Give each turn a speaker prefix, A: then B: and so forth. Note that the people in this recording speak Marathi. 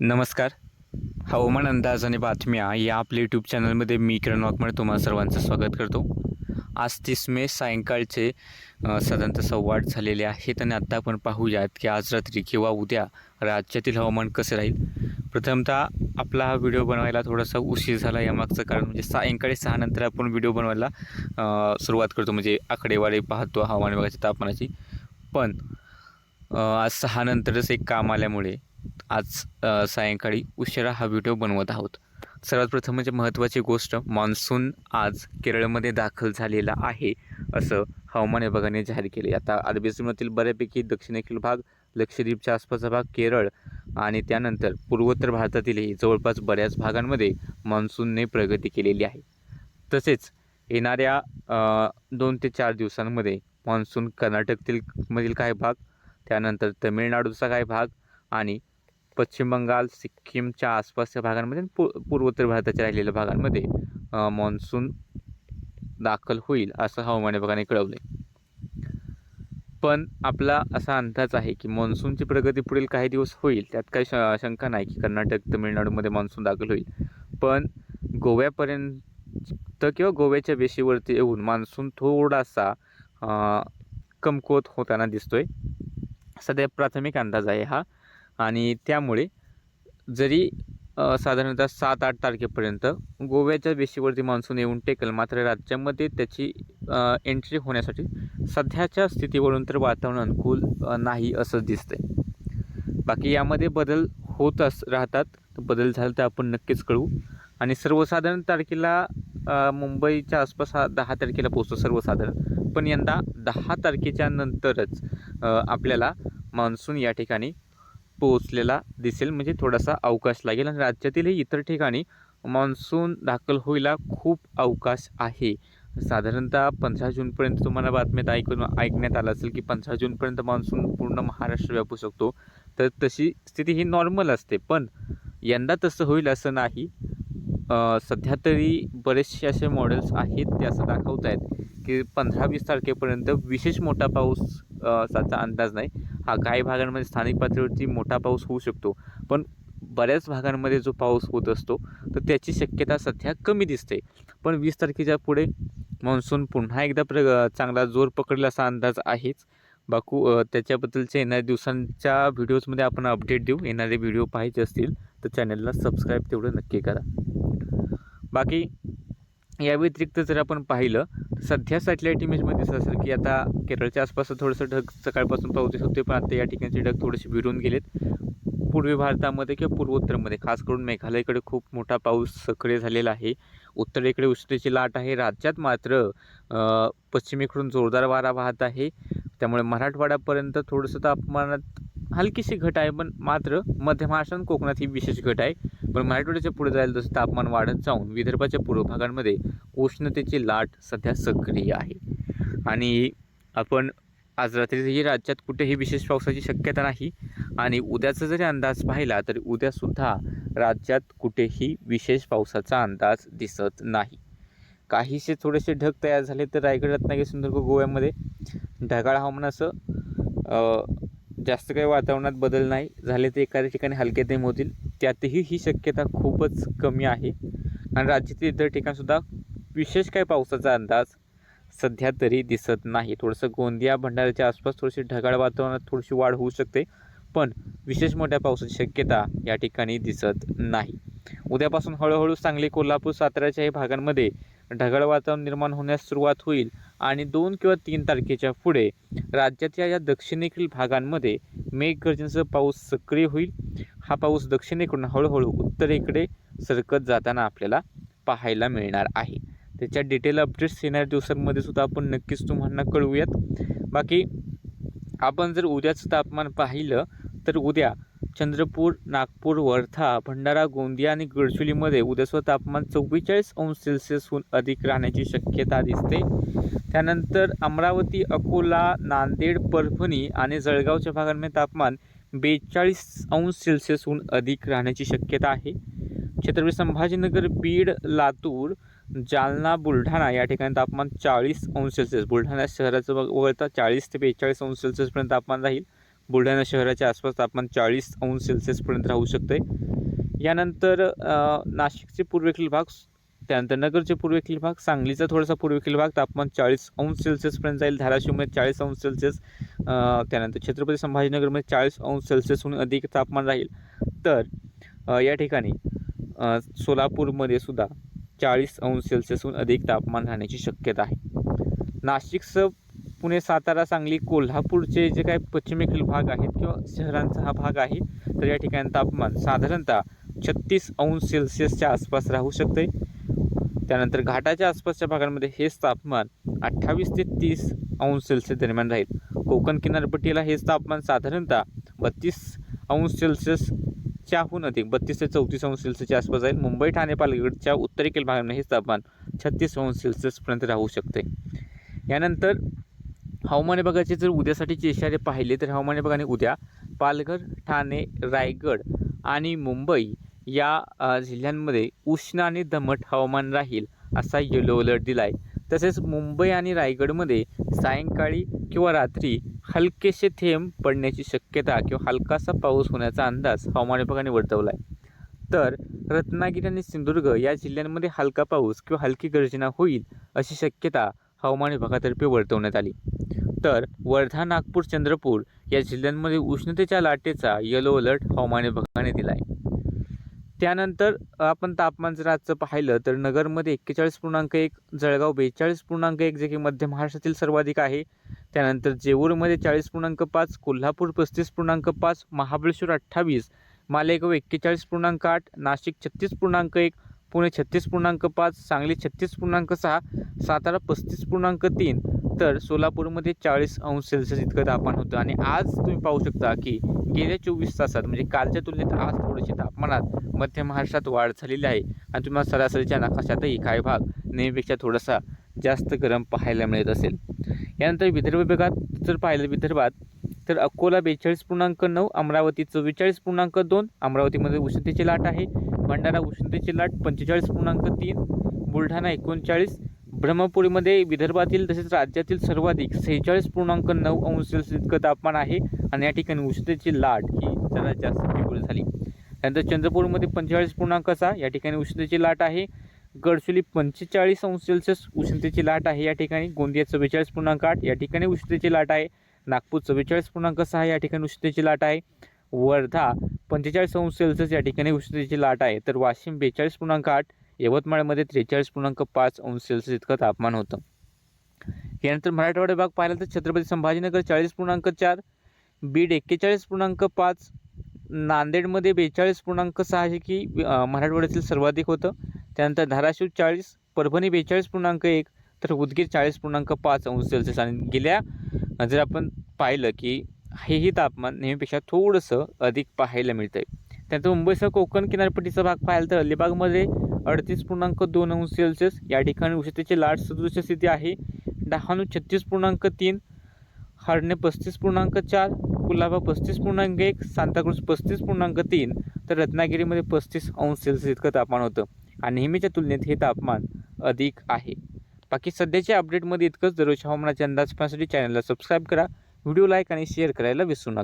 A: नमस्कार. हवामान अंदाज आणि बातम्या या आपल्या यूट्यूब चॅनलमध्ये मी किरण वाकमळे तुम्हाला सर्वांचं स्वागत करतो. आज तीस मे सायंकाळचे साधारणतः संवाद झालेले आहेत आणि आत्ता आपण पाहूयात की आज रात्री किंवा उद्या राज्यातील हवामान कसे राहील. प्रथमतः आपला हा व्हिडिओ बनवायला थोडासा उशीर झाला. यामागचं कारण म्हणजे सायंकाळी सहा नंतर आपण व्हिडिओ बनवायला सुरुवात करतो. म्हणजे आकडेवारी पाहतो हवामान विभागाच्या तापमानाची. पण आज सहा नंतरच एक काम आल्यामुळे आज सायंकाळी उशिरा हा व्हिडिओ बनवत आहोत. सर्वात प्रथम म्हणजे महत्त्वाची गोष्ट मान्सून आज केरळमध्ये दाखल झालेला आहे असं हवामान विभागाने जाहीर केले आता अरबी समुद्रातील बऱ्यापैकी दक्षिणेकडील भाग लक्षद्वीपच्या आसपासचा भाग केरळ आणि त्यानंतर पूर्वोत्तर भारतातीलही जवळपास बऱ्याच भागांमध्ये मान्सूनने प्रगती केलेली आहे. तसेच येणाऱ्या दोन ते चार दिवसांमध्ये मान्सून कर्नाटकतील मधील काही भाग त्यानंतर तमिळनाडूचा काही भाग आणि पश्चिम बंगाल सिक्कीमच्या आसपासच्या भागांमध्ये पू पूर्वोत्तर भारताच्या राहिलेल्या भागांमध्ये मान्सून दाखल होईल असं हवामान विभागाने कळवले पण आपला असा अंदाज आहे की मान्सूनची प्रगती पुढील काही दिवस होईल त्यात काही श शंका नाही की कर्नाटक तमिळनाडूमध्ये मान्सून दाखल होईल. पण गोव्यापर्यंत किंवा गोव्याच्या वेशीवरती येऊन मान्सून थोडासा कमकुवत होताना दिसतोय. सध्या प्राथमिक अंदाज आहे हा. आणि त्यामुळे जरी साधारणतः सात आठ तारखेपर्यंत गोव्याच्या वेशीवरती मान्सून येऊन टेकल मात्र राज्यामध्ये त्याची एंट्री होण्यासाठी सध्याच्या स्थितीवरून तर वातावरण अनुकूल नाही असं दिसतंय. बाकी यामध्ये बदल होत अस राहतात. बदल झाला तर आपण नक्कीच कळवू. आणि सर्वसाधारण तारखेला मुंबईच्या आसपास हा दहा तारखेला पोहोचतो सर्वसाधारण. पण यंदा दहा तारखेच्या नंतरच आपल्याला मान्सून या ठिकाणी पोहोचलेला दिसेल म्हणजे थोडासा अवकाश लागेल. आणि राज्यातीलही इतर ठिकाणी मान्सून दाखल होईला खूप अवकाश आहे. साधारणतः पंधरा जूनपर्यंत तुम्हाला बातम्यात ऐकून ऐकण्यात आलं असेल की पंधरा जूनपर्यंत मान्सून पूर्ण महाराष्ट्र व्यापू शकतो. तर तशी स्थिती ही नॉर्मल असते. पण यंदा तसं होईल असं नाही. सध्या तरी बरेचसे असे मॉडेल्स आहेत ते असं दाखवत आहेत की पंधरा वीस तारखेपर्यंत विशेष मोठा पाऊस अ, चा अंदाज नाही. हा काही भागांमध्ये स्थानिक पातळीवरती मोठा पाऊस होऊ शकतो. पण बऱ्याच भागांमध्ये जो पाऊस होत असतो तर त्याची शक्यता सध्या कमी दिसते. पण वीस तारखेच्या पुढे मान्सून पुन्हा एकदा प्र चांगला जोर पकडेल असा अंदाज आहेच. बाकू त्याच्याबद्दलच्या येणाऱ्या दिवसांच्या व्हिडिओजमध्ये आपण अपडेट देऊ. येणारे व्हिडिओ पाहायचे असतील तर चॅनलला सबस्क्राईब तेवढं नक्की करा. बाकी या व्यतिरिक्त जर आपण पाहिलं सध्या सॅटेलाईट इमेजमध्ये दिसत असेल की आता केरळच्या आसपास थोडंसं ढग सकाळपासून पाऊस होते पण आता या ठिकाणचे ढग थोडेसे विरून गेलेत. पूर्वी भारतामध्ये किंवा पूर्वोत्तरमध्ये खास करून मेघालयकडे खूप मोठा पाऊस सक्रिय झालेला आहे. उत्तरेकडे उष्णतेची लाट आहे. राज्यात मात्र पश्चिमेकडून जोरदार वारा वाहत आहे. त्यामुळे मराठवाड्यापर्यंत थोडंसं तापमानात हलकीशी घट आहे पण मात्र मध्य महाराष्ट्र कोकणात ही विशेष घट आहे. पण मराठवाड्याच्या पुढे जायला तसं तापमान वाढत जाऊन विदर्भाच्या पूर्व भागांमध्ये उष्णतेची लाट सध्या सक्रिय आहे. आणि आपण आज रात्रीही राज्यात कुठेही विशेष पावसाची शक्यता नाही. आणि उद्याचा जरी अंदाज पाहिला तरी उद्यासुद्धा राज्यात कुठेही विशेष पावसाचा अंदाज दिसत नाही. काहीसे थोडेसे ढग तयार झाले तर रायगड रत्नागिरी सिंधुदुर्ग गोव्यामध्ये ढगाळ हवामान असं जास्त काही वातावरणात बदल नाही. झाले ते एखाद्या ठिकाणी हलके थेंब होतील त्यातही ही शक्यता खूपच कमी आहे. आणि राज्यातील इतर ठिकाणसुद्धा विशेष काही पावसाचा अंदाज सध्या तरी दिसत नाही. थोडंसं गोंदिया भंडाऱ्याच्या आसपास थोडीशी ढगाळ वातावरणात थोडीशी वाढ होऊ शकते पण विशेष मोठ्या पावसाची शक्यता या ठिकाणी दिसत नाही. उद्यापासून हळूहळू सांगली कोल्हापूर साताऱ्याच्या या भागांमध्ये ढगाळ वातावरण निर्माण होण्यास सुरुवात होईल आणि दोन किंवा तीन तारखेच्या पुढे राज्याच्या या दक्षिणेकडील भागांमध्ये मेघगर्जनेसह पाऊस सक्रिय होईल. हा पाऊस दक्षिणेकडून हळूहळू उत्तरेकडे सरकत जाताना आपल्याला पाहायला मिळणार आहे. त्याच्या डिटेल अपडेट्स येणाऱ्या दिवसांमध्ये सुद्धा आपण नक्कीच तुम्हाला कळवूयात. बाकी आपण जर उद्याचं तापमान पाहिलं तर उद्या चंद्रपूर नागपूर वर्धा भंडारा गोंदिया आणि गडचिरोलीमध्ये उद्याचं तापमान चव्वेचाळीस अंश सेल्सिअसहून अधिक राहण्याची शक्यता दिसते. त्यानंतर अमरावती अकोला नांदेड परभणी आणि जळगावच्या भागांमध्ये तापमान बेचाळीस अंश सेल्सिअसहून अधिक राहण्याची शक्यता आहे. छत्रपती संभाजीनगर बीड लातूर जालना बुलढाणा या ठिकाणी तापमान चाळीस अंश सेल्सिअस बुलढाणा शहराचं वगळता चाळीस ते बेचाळीस अंश सेल्सिअसपर्यंत तापमान राहील. बुलढाणा शहराच्या आसपास तापमान चाळीस अंश सेल्सिअसपर्यंत राहू शकते यानंतर नाशिकचे पूर्वेकडील भाग त्यानंतर नगरचे पूर्वेकडील भाग सांगलीचा थोडासा पूर्वेकडील भाग तापमान चाळीस अंश सेल्सिअसपर्यंत जाईल. धाराशिवमध्ये चाळीस अंश सेल्सिअस त्यानंतर छत्रपती संभाजीनगरमध्ये चाळीस अंश सेल्सिअसहून अधिक तापमान राहील. तर या ठिकाणी सोलापूरमध्ये सुद्धा चाळीस अंश सेल्सिअसहून अधिक तापमान राहण्याची शक्यता आहे. नाशिकचं पुणे सातारा सांगली कोल्हापूरचे जे काही पश्चिमेकडील भाग आहेत किंवा शहरांचा हा भाग आहे तर या ठिकाणी तापमान साधारणतः छत्तीस अंश सेल्सिअसच्या आसपास राहू शकते. त्यानंतर घाटाच्या आसपासच्या भागांमध्ये हेच तापमान अठ्ठावीस ते तीस अंश सेल्सिअस दरम्यान राहील. कोकण किनारपट्टीला हेच तापमान साधारणतः बत्तीस अंश सेल्सिअसच्याहून अधिक बत्तीस ते चौतीस अंश सेल्सिअसच्या आसपास जाईल मुंबई ठाणे पालघरच्या उत्तरेकडील भागांमध्ये हेच तापमान छत्तीस अंश सेल्सिअसपर्यंत राहू शकते. यानंतर हवामान विभागाचे जर उद्यासाठीचे इशारे पाहिले तर हवामान विभागाने उद्या पालघर ठाणे रायगड आणि मुंबई या जिल्ह्यांमध्ये उष्ण आणि दमट हवामान राहील असा येलो अलर्ट दिला आहे तसेच मुंबई आणि रायगडमध्ये सायंकाळी किंवा रात्री हलकेसे थेंब पडण्याची शक्यता किंवा हलकासा पाऊस होण्याचा अंदाज हवामान विभागाने वर्तवला आहे तर रत्नागिरी आणि सिंधुदुर्ग या जिल्ह्यांमध्ये हलका पाऊस किंवा हलकी गर्जना होईल अशी शक्यता हवामान विभागातर्फे वर्तवण्यात आली. तर वर्धा नागपूर चंद्रपूर या जिल्ह्यांमध्ये उष्णतेच्या लाटेचा येलो अलर्ट हवामान विभागाने दिला आहे त्यानंतर आपण तापमान जर आजचं पाहिलं तर नगरमध्ये एक्केचाळीस पूर्णांक एक जळगाव बेचाळीस पूर्णांक एक जे की मध्य महाराष्ट्रातील सर्वाधिक आहे. त्यानंतर जेऊरमध्ये चाळीस पूर्णांक पाच कोल्हापूर पस्तीस पूर्णांक पाच महाबळेश्वर अठ्ठावीस मालेगाव एक्केचाळीस पूर्णांक आठ नाशिक छत्तीस पूर्णांक एक पुणे छत्तीस पूर्णांक पाच सांगली छत्तीस पूर्णांक सहा सातारा पस्तीस पूर्णांक तीन तर सोलापूरमध्ये चाळीस अंश सेल्सिअस इतकं तापमान होतं. आणि आज तुम्ही पाहू शकता की गेल्या चोवीस तासात म्हणजे कालच्या तुलनेत आज थोडेसे तापमानात मध्य महाराष्ट्रात वाढ झालेली आहे. आणि तुम्हाला सरासरीच्या नकाशातही काही भाग नेहमीपेक्षा थोडासा जास्त गरम पाहायला मिळत असेल. यानंतर विदर्भ विभागात जर पाहिलं विदर्भात तर अकोला बेचाळीस पूर्णांक नऊ अमरावती चव्वेचाळीस पूर्णांक दोन अमरावतीमध्ये उष्णतेची लाट आहे. भंडारा उष्णतेची लाट पंचेचाळीस पूर्णांक तीन बुलढाणा एकोणचाळीस ब्रह्मपुरीमध्ये विदर्भातील तसेच राज्यातील सर्वाधिक सेहेचाळीस पूर्णांक नऊ अंश सेल्सिअस इतकं तापमान आहे आणि या ठिकाणी उष्णतेची लाट ही जरा जास्त तीव्र झाली. त्यानंतर चंद्रपूरमध्ये पंचेचाळीस पूर्णांक सहा या ठिकाणी उष्णतेची लाट आहे. गडचोली पंचेचाळीस अंश सेल्सिअस उष्णतेची लाट आहे. या ठिकाणी गोंदिया चव्वेचाळीस पूर्णांक आठ या ठिकाणी उष्णतेची लाट आहे. नागपूर चव्वेचाळीस पूर्णांक सहा या ठिकाणी उष्णतेची लाट आहे. वर्धा पंचेचाळीस अंश सेल्सिअस या ठिकाणी उष्णतेची लाट आहे. तर वाशिम बेचाळीस पूर्णांक आठ यवतमाळमध्ये त्रेचाळीस पूर्णांक पाच अंश सेल्सिअस इतकं तापमान होतं. यानंतर मराठवाडा भाग पाहिला तर छत्रपती संभाजीनगर चाळीस पूर्णांक चार बीड एक्केचाळीस पूर्णांक पाच नांदेडमध्ये बेचाळीस पूर्णांक सहा हे की मराठवाड्यातील सर्वाधिक होतं. त्यानंतर धाराशिव चाळीस परभणी बेचाळीस पूर्णांक एक तर उदगीर चाळीस पूर्णांक पाच अंश सेल्सिअस. आणि गेल्या जर आपण पाहिलं की हेही तापमान नेहमीपेक्षा थोडंसं अधिक पाहायला मिळतं आहे त्यानंतर मुंबईसह कोकण किनारपट्टीचा भाग पाहिला तर अलिबागमध्ये अडतीस पूर्णांक दोन अंश सेल्सिअस. या ठिकाणी उष्णतेची लाट सदृश स्थिती आहे. डहाणू छत्तीस पूर्णांक तीन हरणे पस्तीस पूर्णांक चार कुलाबा पस्तीस पूर्णांक एक सांताक्रूज पस्तीस पूर्णांक तीन. तर रत्नागिरीमध्ये पस्तीस अंश सेल्सिअस इतकं तापमान होतं आणि नेहमीच्या तुलनेत हे तापमान अधिक आहे. बाकी सध्याच्या अपडेटमध्ये इतकंच. दररोज हवामानाचे अंदाज पाहण्यासाठी चॅनलला सबस्क्राईब करा. व्हिडिओ लाईक आणि शेअर करायला विसरू नका.